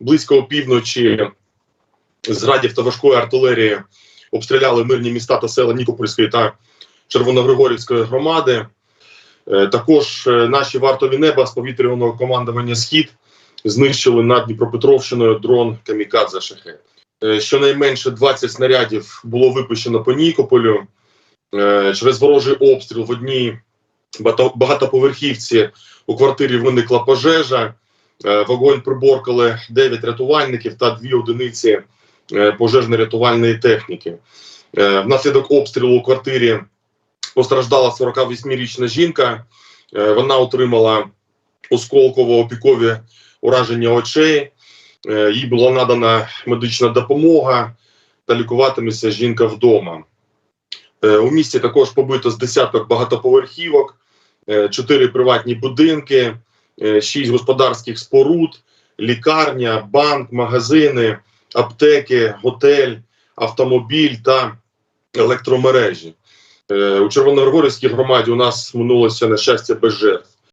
близько опівночі з радів та важкої артилерії обстріляли мирні міста та села Нікопольської та Червоногригорівської громади. Е, Також е, наші вартові неба з повітряного командування Схід знищили над Дніпропетровщиною дрон Камікадзе Шахет. Е, Щонайменше 20 снарядів було випущено по Нікополю. Через ворожий обстріл в одній багатоповерхівці у квартирі виникла пожежа. Е, Вогонь приборкали 9 рятувальників та 2 одиниці е, пожежно-рятувальної техніки. Е, Внаслідок обстрілу у квартирі постраждала 48-річна жінка. Вона отримала осколково-опікові ураження очей. Їй була надана медична допомога та лікуватиметься жінка вдома. У місті також побито з десяток багатоповерхівок, чотири приватні будинки, шість господарських споруд, лікарня, банк, магазини, аптеки, готель, автомобіль та електромережі. Е, У Червоногорівській громаді у нас минулося нещастя без жертв.